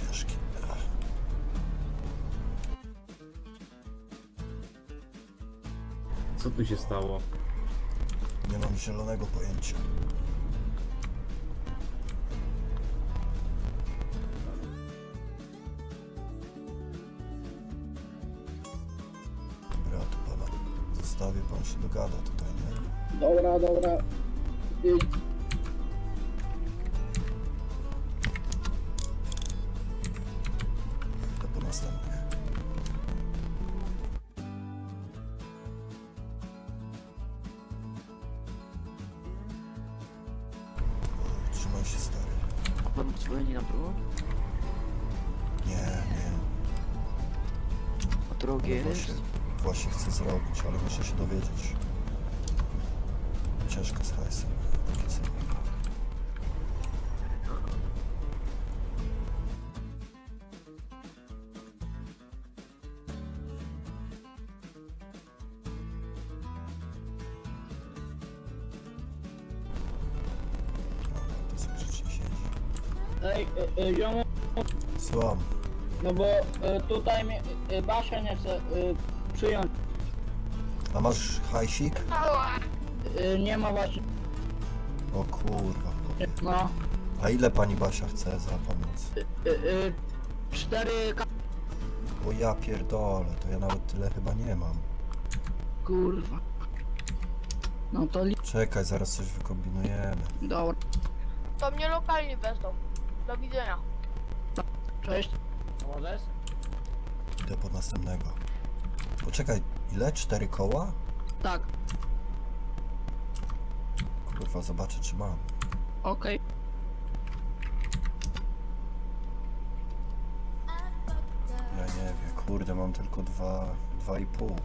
ciężki. Co tu się stało? Nie mam zielonego pojęcia. Dobra, to pana zostawię, pan się dogada tutaj, nie? Dobra, dobra. Idź. Dzwoni na było? Nie, nie. A drogie No jest? właśnie, właśnie chcę zrobić, ale muszę się dowiedzieć. Ciężko z hajsem. Y, ziomu, Słucham. no bo y, tutaj mnie, y, Basia nie chce y, przyjąć. A masz hajsik? Y, nie ma właśnie. O kurwa. chłopie. No. A ile pani Basia chce za pomoc? Y, y, cztery ka- O ja pierdolę, to ja nawet tyle chyba nie mam. kurwa. No to li... Czekaj, zaraz coś wykombinujemy. Dobra. To mnie lokalnie wezmą. Do widzenia. Cześć. Możesz? Idę po następnego. Poczekaj, ile? Cztery koła? Tak. Kurwa, zobaczę czy mam. Okej. Ja nie wiem, kurde, mam tylko dwa, dwa i pół.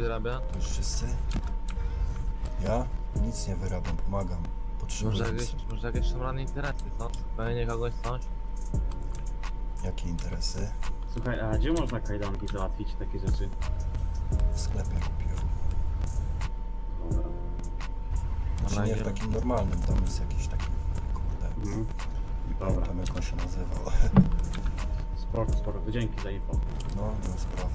Wyrabia? To już wszyscy? Ja? Nic nie wyrabiam, pomagam. Potrzebuję. Może jakieś, może jakieś szamrane interesy, co? Spełnienie kogoś coś? Jakie interesy? Słuchaj, a gdzie można kajdanki załatwić takie rzeczy? W sklepie kupiłem. Dobra. Znaczy nie w takim normalnym, tam jest jakiś taki, kurde, Mhm. Dobra. pamiętam jak on się nazywał. Spoko, spoko. Dzięki za info. No, no sprawy.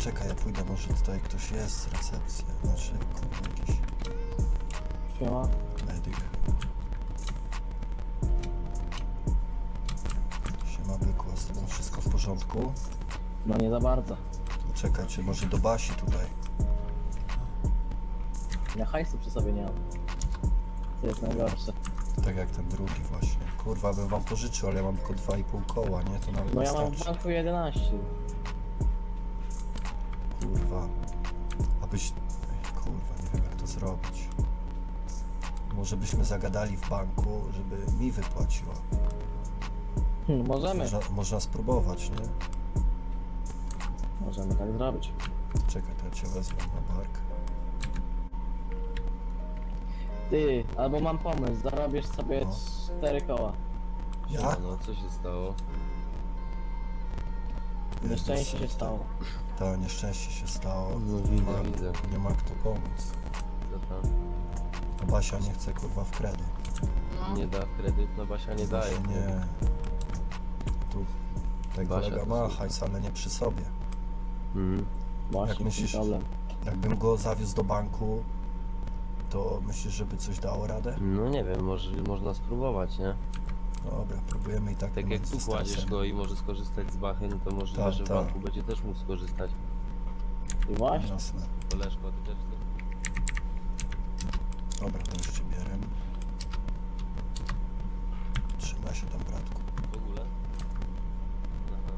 poczekaj, ja pójdę, może tutaj ktoś jest z recepcji, znaczy, kurde, jakiś Siema. medyk. Siema byku, a z tobą wszystko w porządku? No nie za bardzo. Poczekaj, czy może do Basi tutaj? Ja hajsu przy sobie nie mam. To jest najgorsze. Tak jak ten drugi właśnie. Kurwa, bym wam pożyczył, ale ja mam tylko 2,5 koła, nie? To nawet No nie ja mam w starczy. banku 11. Może byśmy zagadali w banku, żeby mi wypłaciła. Hmm, możemy. Można, można spróbować, nie? Możemy tak zrobić. Czekaj, to ja cię wezmę na bark. Ty, albo mam pomysł, zarobisz sobie No. cztery koła. Ja? No, co się stało? Nieszczęście się Jezus, stało. To nieszczęście się stało. No Nie widzę, nie ma kto pomóc. Co tam? Basia nie chce kurwa w kredyt. Nie da w kredyt, no Basia nie daje. Basia nie. Tu ten Basia kolega to ma super. hajs, ale nie przy sobie. Mhm. Właśnie, myślisz? myślisz? problem. Jakbym go zawiózł do banku, to myślisz, żeby coś dało radę? No nie wiem, może można spróbować, nie? Dobra, próbujemy i tak. Tak jak tu kładziesz go i może skorzystać z bachy, no to możliwe, Tak, że w tak. banku będzie też mógł skorzystać. I właśnie. Jasne. Koleżko, ty też chcesz? Dobra, to już cię bierę. Trzymaj się tam, bratku. W ogóle? Aha.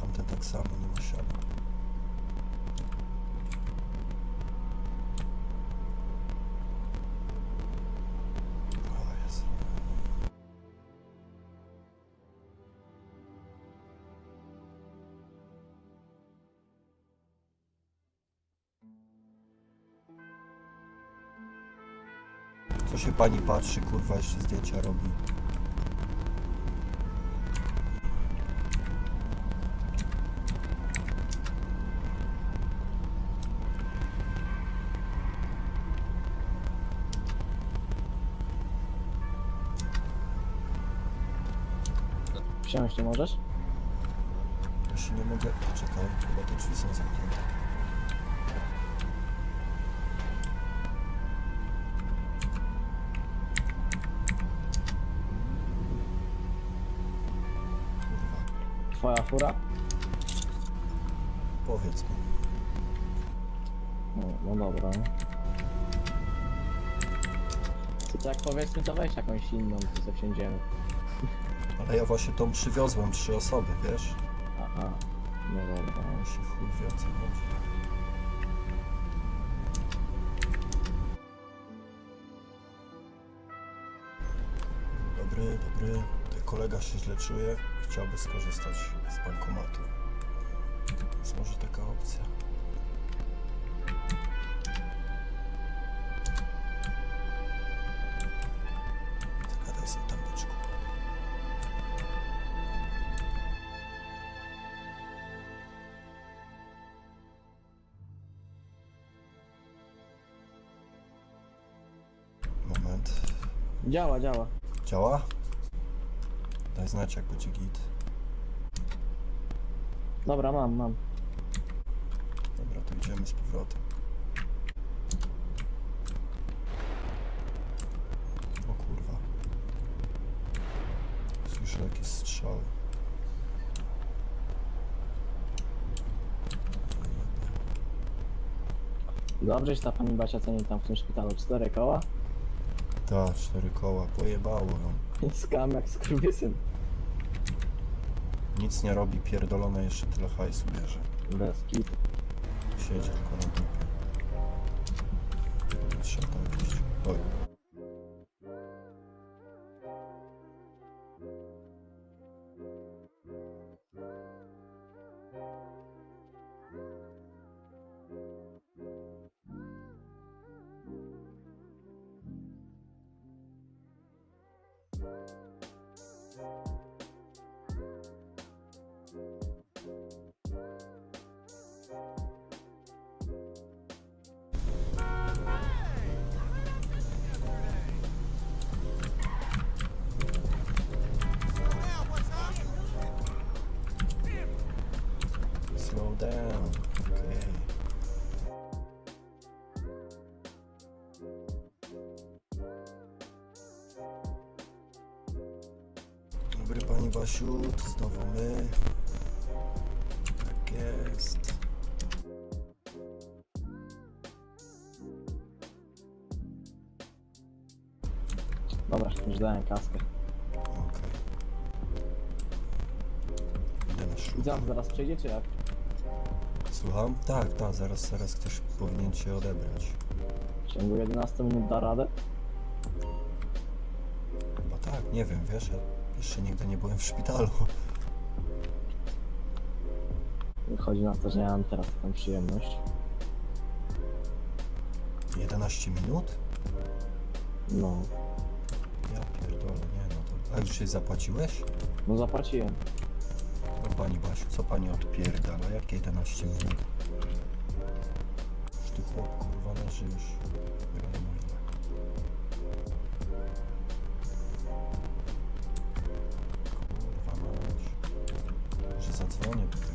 Tamten tak samo, nie ma. Pani patrzy, kurwa, jeszcze zdjęcia robi? Wsiąść nie możesz? Się nie mogę. Czekaj, chyba te drzwi są zamknięte. Twoja fura? powiedz mi. No, no dobra. To tak powiedzmy, to weź jakąś inną, to sobie wsiądziemy. Ale ja właśnie tą przywiozłem trzy osoby, wiesz? Aha. No dobra. Się chuj wie o co chodzi. Dobry, dobry. Kolega się źle czuje. Chciałby skorzystać z bankomatu. Jest może taka opcja. Zagadaj sobie tam byczku. Moment. Działa, działa. Działa? Daj znać jak będzie git. Dobra, mam, mam. Dobra, to idziemy z powrotem. O kurwa. Słyszę jakieś strzały. Dobrze, że ta pani Basia ceni tam w tym szpitalu cztery koła. Ta, cztery koła, pojebało ją. Skam jak skurwysyn. Nic nie robi, pierdolone jeszcze tyle hajsu bierze. Bez kitu. Siedzi tylko na dupie. Trzeba tam iść. Oj. Dobry pani Basiu, to znowu my. Tak jest. Dobra, już dałem kaskę. Okej. Idę na ślub. Widzę, zaraz przyjdzie, czy jak? Słucham? Tak, tak, zaraz, zaraz ktoś powinien cię odebrać. W ciągu 11 minut da radę? Chyba tak, nie wiem, wiesz, ja jeszcze nigdy nie byłem w szpitalu. Wychodzi na to, że ja mam teraz taką przyjemność. 11 minut? No, Ja pierdolę, nie no to... A już się zapłaciłeś? no zapłaciłem. No pani Basiu, co pani odpierdala? Jakie 11 minut? Już ty chłop kurwa leży już. Wiadomo ile. Może zadzwonię do tego. Ambulans.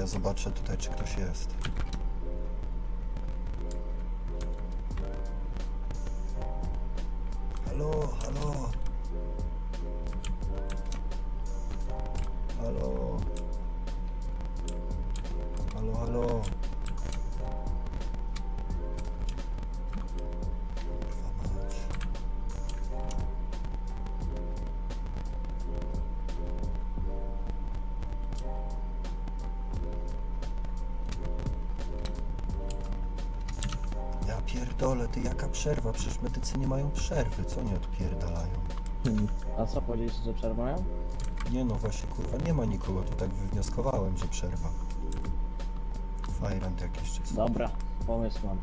Ja zobaczę tutaj, czy ktoś jest. Halo, halo. Halo. Przerwa? Przecież medycy nie mają przerwy, co nie odpierdalają? Hmm. A co powiedzieliście, że przerwę mają? Nie no właśnie kurwa, nie ma nikogo, tu tak wywnioskowałem, że przerwa. Fajrant jakiś czy co? Dobra, pomysł mam.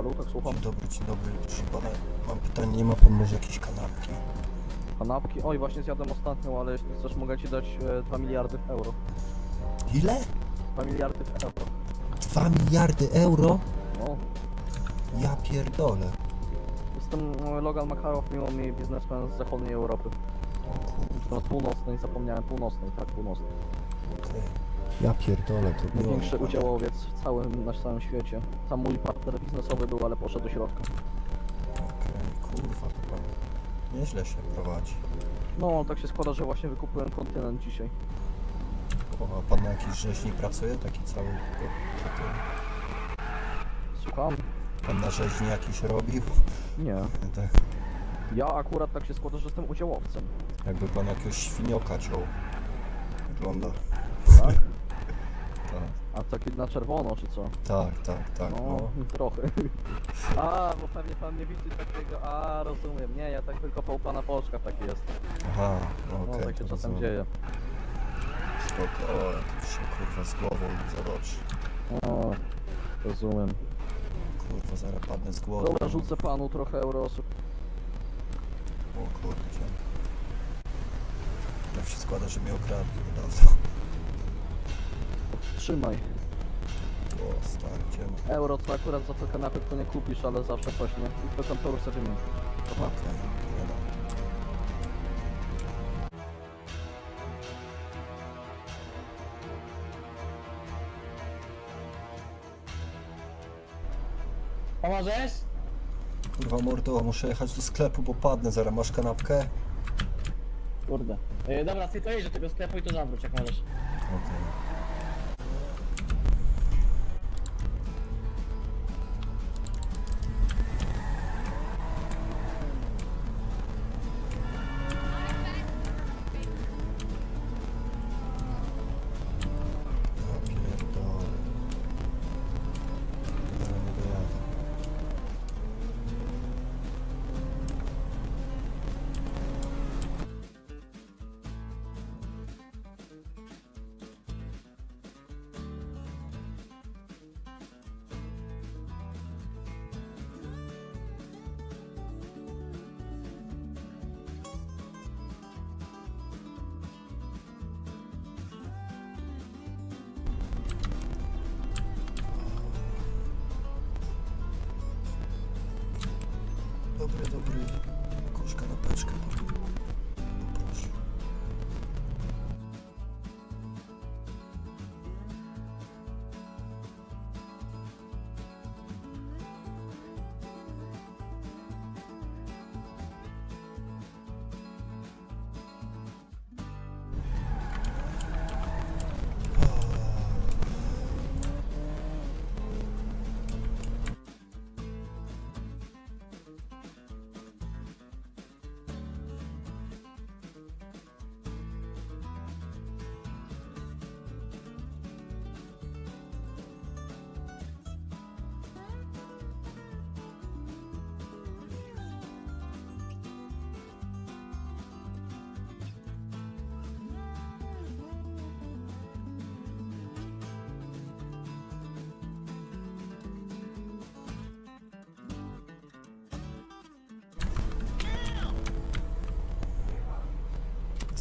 Obywatelu, tak słucham. Dzień dobry, dzień dobry. Proszę pana, mam pytanie, nie ma pan może jakiejś kanapki? Kanapki. Oj, właśnie zjadłem ostatnią, ale jeśli chcesz, mogę ci dać e, 2 miliardy euro. Ile? 2 miliardy euro. 2 miliardy euro? No. Ja pierdolę. Jestem e, Logan Makarow, miło mi biznesmen z zachodniej Europy. O kurwa, No, północnej, zapomniałem, północnej, tak, północnej. okej. Ja pierdolę, to było... Największy udziałowiec w całym, na całym świecie. Tam mój partner biznesowy był, ale poszedł do środka. Okej, kurwa, to pan nieźle się prowadzi. No, tak się składa, że właśnie wykupiłem kontynent dzisiaj. O, a pan na jakiejś rzeźni pracuje? Taki cały... To, Słucham? pan na rzeźni jakiś robił? Nie. Tak, Ja akurat tak się składa, że jestem udziałowcem. jakby pan jakiegoś świnioka ciął. Wygląda. Tak? Tak, A taki na czerwono, czy co? tak, tak, tak. No, No. trochę. A, bo pewnie pan nie widzi takiego. A, rozumiem. Nie, ja tak tylko po pana Polskach taki jest. Aha, no No, okej. tak się to czasem rozumiem. dzieje. Spoko, o, to się kurwa z głową zobacz. O, rozumiem. Kurwa, zaraz padnę z głową. Dobra, rzucę panu trochę eurosów. O kurczę. Tak się składa, że mnie okradli niedawno. Trzymaj. O, stary, ciemno. Euro to akurat za to kanapę to nie kupisz, ale zawsze coś, nie? I do kantoru sobie wymień. Dobra. Okej, dam. Pomożesz? Kurwa mordo, muszę jechać do sklepu, bo padnę, zaraz masz kanapkę? Kurde. E, dobra, ty to jedź do tego sklepu i to zawróć jak możesz. Okej. Добре, добре. Кошка на печка.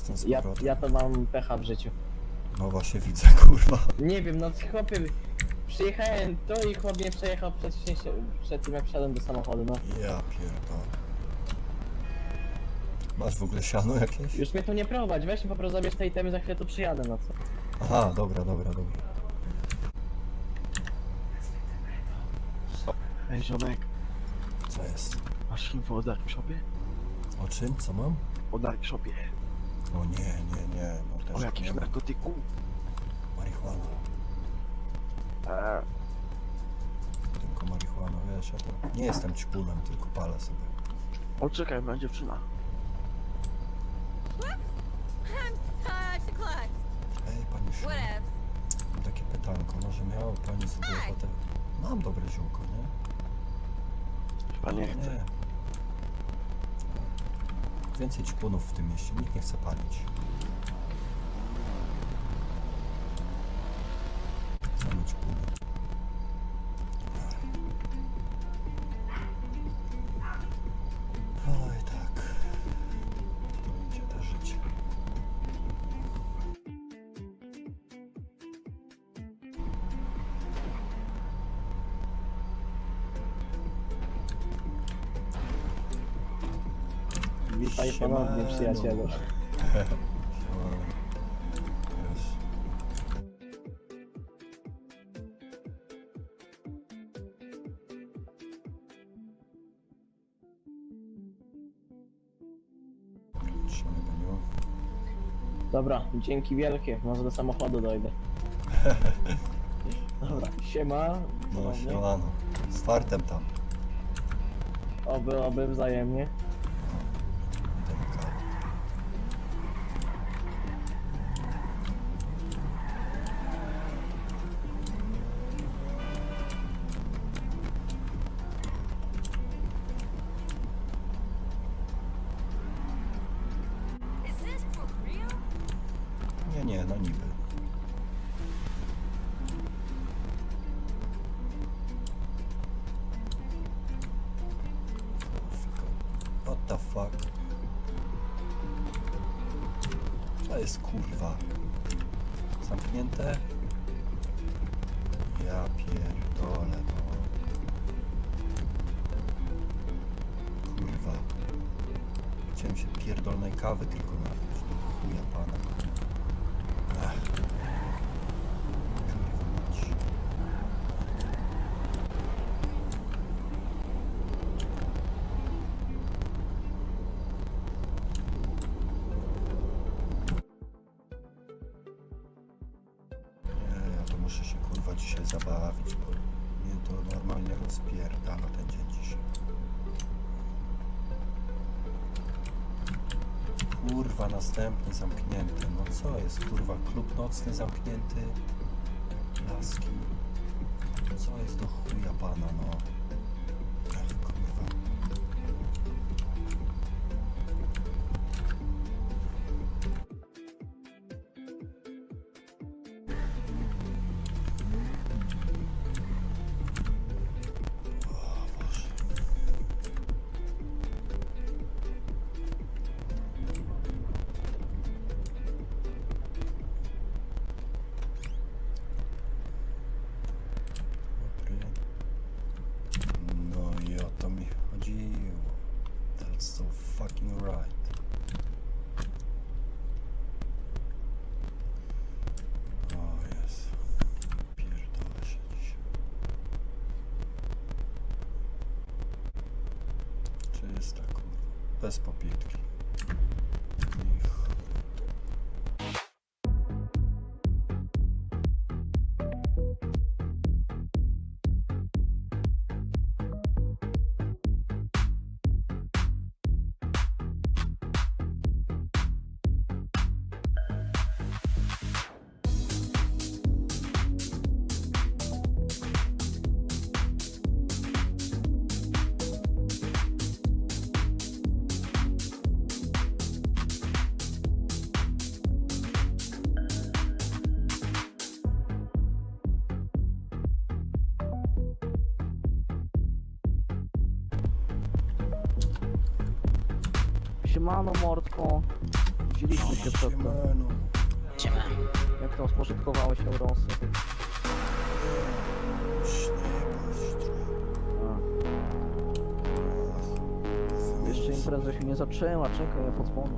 Jestem z Ja, powrotem. ja to mam pecha w życiu. No właśnie widzę, kurwa. Nie wiem, no chłopie, przyjechałem tu i chłop mnie przejechał przed, przed tym jak wsiadłem do samochodu, no. Ja pierdolę. Masz w ogóle siano jakieś? Już mnie tu nie prowadź, weź mi po prostu zabierz te itemy, za chwilę tu przyjadę, no co. Aha, dobra, dobra, dobra. Ej, ziomek, Co jest? masz info o Dark Shopie? O czym? Co mam? O Dark Shopie. O nie, nie, nie. No O jakimś nie ma. narkotyku. Marihuana. Eee, Tylko marihuana, wiesz, ja to nie jestem ćpunem, tylko palę sobie. o czekaj, moja dziewczyna. I'm such a klutz. Ej, pani Szu, Whatever. mam takie pytanko, może miała pani sobie ochotę... Mam dobre ziółko, nie? Chyba nie chcę. Więcej ćpunów w tym mieście, nikt nie chce palić. Witaj ponownie, przyjacielu. Trzymaj Daniel. Dobra, dzięki wielkie, może do samochodu dojdę. Dobra, siema. No ponownie. siemano. Z fartem tam. Oby, oby wzajemnie. Chciałem się pierdolnej kawy tylko napić. do Chuja pana. Nocny zamknięty? Laski. Co jest do chuja pana, no? Bez popitki. Siemano mordko. Widzieliśmy się przedtem. Siemano. Jak tam spożytkowałeś Eurosy? Jeszcze impreza się nie zaczęła, czekaj, ja podzwonię.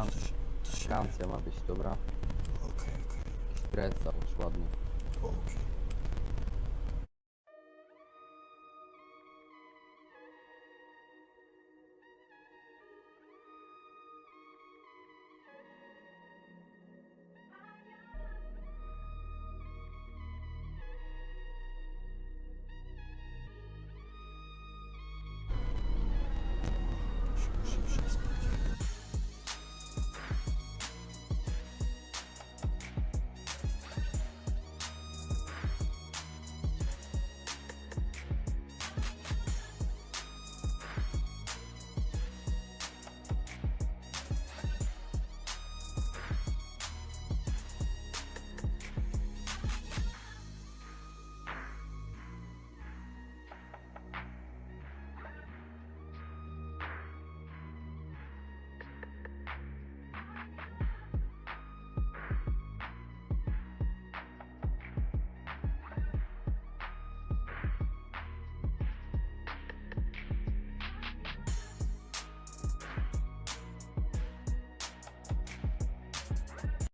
Elegancko. To się... Ma być, dobra? Okej, okej. Dres załóż ładnie. Okej.